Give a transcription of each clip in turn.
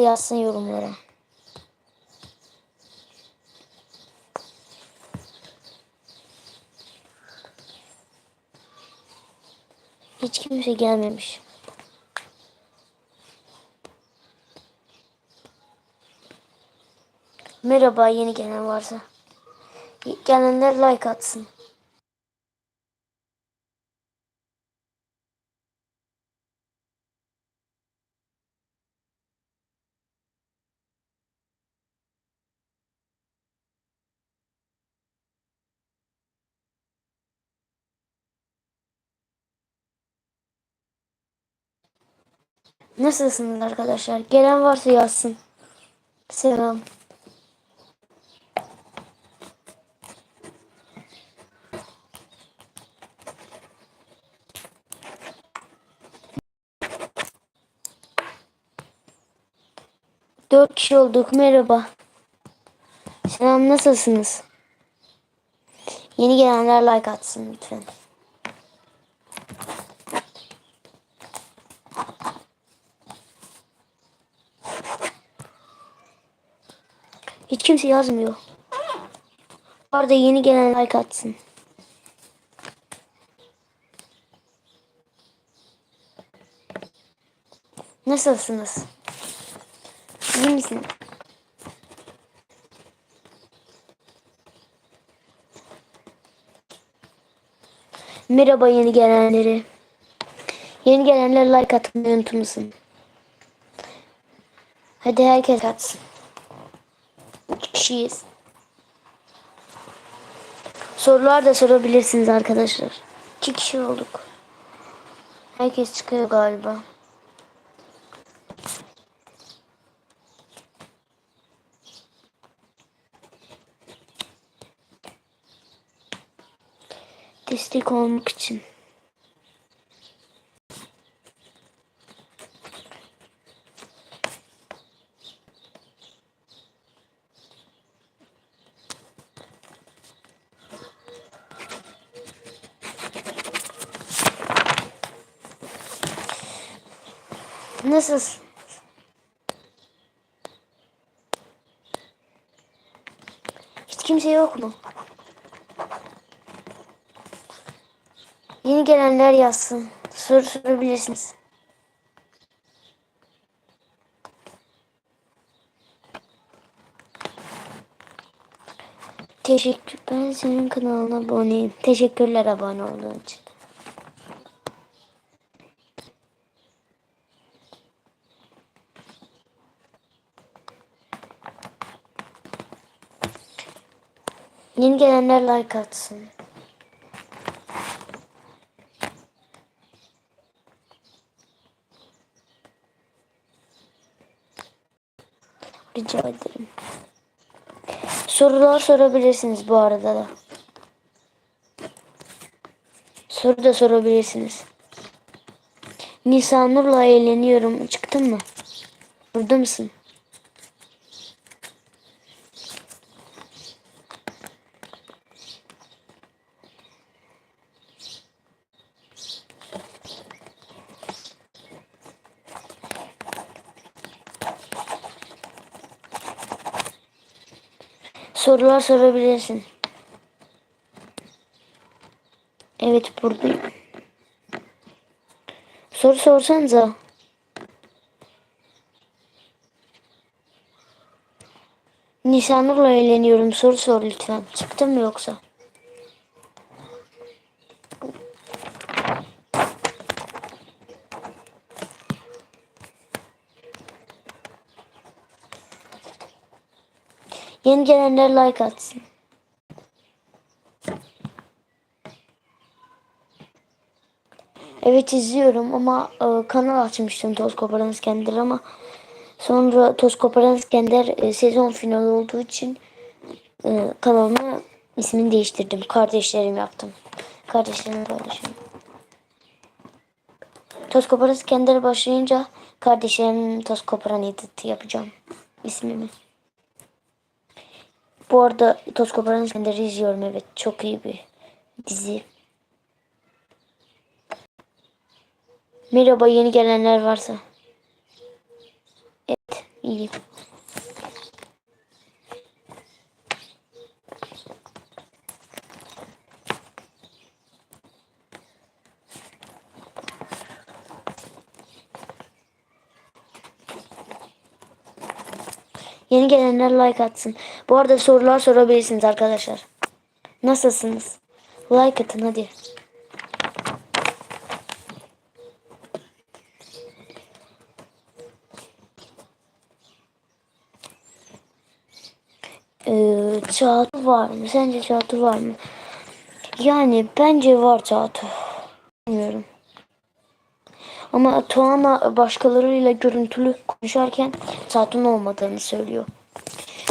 yazsın yorumlara. Hiç kimse gelmemiş. Merhaba yeni gelen varsa. Gelenler like atsın. Nasılsınız arkadaşlar? Gelen varsa yazsın. Selam. Dört kişi olduk. Merhaba. Selam nasılsınız? Yeni gelenler like atsın lütfen. Hiç kimse yazmıyor. Bu arada yeni gelen like atsın. Nasılsınız? İyi misin? Merhaba yeni gelenleri. Yeni gelenler like atmayı unutmasın. Hadi herkes atsın. Kişiyiz. Sorular da sorabilirsiniz arkadaşlar. İki kişi olduk. Herkes çıkıyor galiba. Destek olmak için. Nasılsın? Hiç kimse yok mu? Yeni gelenler yazsın. Soru sorabilirsiniz. Teşekkür. Ben senin kanalına aboneyim. Teşekkürler abone olduğun için. Yeni gelenler like atsın. Rica ederim. Sorular sorabilirsiniz bu arada da. Soru da sorabilirsiniz. Nisanur'la eğleniyorum. Çıktın mı? Burada mısın? Sorular sorabilirsin. Evet buradayım. Soru sorsanıza. Nisanur'la eğleniyorum. Soru sor lütfen. Çıktın yoksa? Yeni gelenler like atsın. Evet izliyorum ama e, kanal açmıştım Toz Koparan İskender ama sonra Toz Koparan İskender e, sezon finali olduğu için e, kanalıma ismini değiştirdim. Kardeşlerim yaptım. Kardeşlerimle paylaşıyorum. Toz Koparan İskender başlayınca kardeşlerim Toz Koparan Edit yapacağım ismimi. Bu arada Toz Koparan İskender'i izliyorum evet. Çok iyi bir dizi. Merhaba yeni gelenler varsa. Evet iyiyim. Yeni gelenler like atsın. Bu arada sorular sorabilirsiniz arkadaşlar. Nasılsınız? Like atın hadi. Ee, Çağatay var mı? Sence Çağatay var mı? Yani bence var Çağatay. Ama Tuana başkalarıyla görüntülü konuşarken Çağatay'ın olmadığını söylüyor.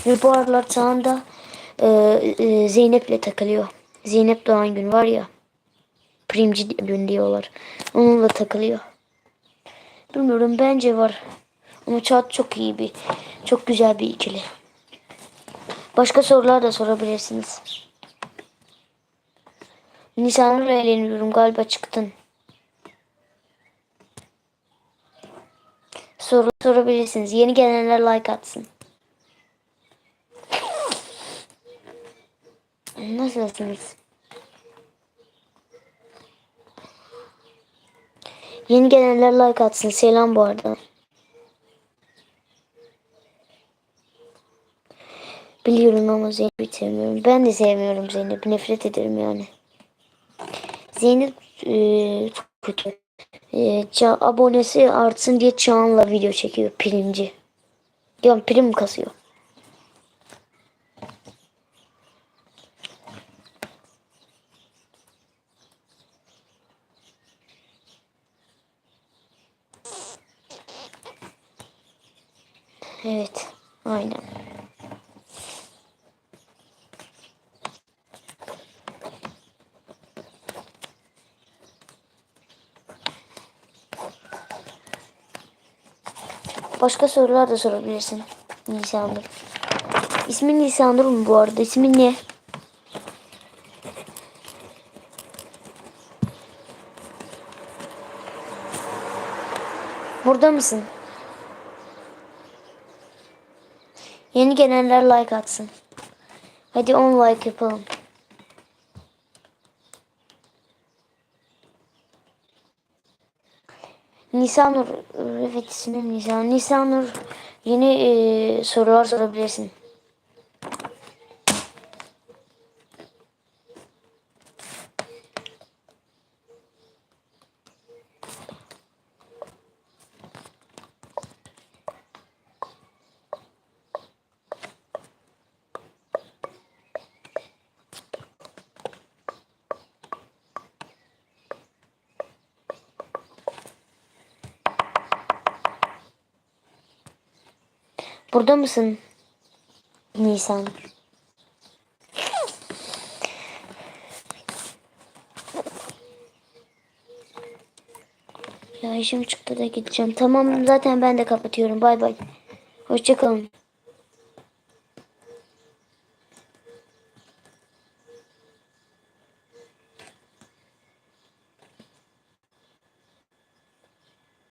Ve bu aralar Çağan da e, e, Zeynep'le takılıyor. Zeynep Doğan gün var ya. Primci gün diyorlar. Onunla takılıyor. Bilmiyorum bence var. Ama Çağat çok iyi bir, çok güzel bir ikili. Başka sorular da sorabilirsiniz. Nisan'la eğleniyorum galiba çıktın. Soru sorabilirsiniz. Yeni gelenler like atsın. Nasılsınız? Yeni gelenler like atsın. Selam bu arada. Biliyorum ama Zeynep'i sevmiyorum. Ben de sevmiyorum Zeynep'i. Nefret ederim yani. Zeynep e, çok kötü. E, ça- abonesi artsın diye Çağan'la video çekiyor. Primci. Diyorum prim kasıyor. Evet. Aynen. Başka sorular da sorabilirsin. Nisanur. İsmin Nisanur mu bu arada? İsmin ne? Burada mısın? Yeni gelenler like atsın. Hadi 10 like yapalım. Nisanur, evet ismim Nisan. Nisanur yeni e, sorular sorabilirsin. Burada mısın? Nisan. Ya işim çıktı da gideceğim. Tamam zaten ben de kapatıyorum. Bay bay. Hoşçakalın.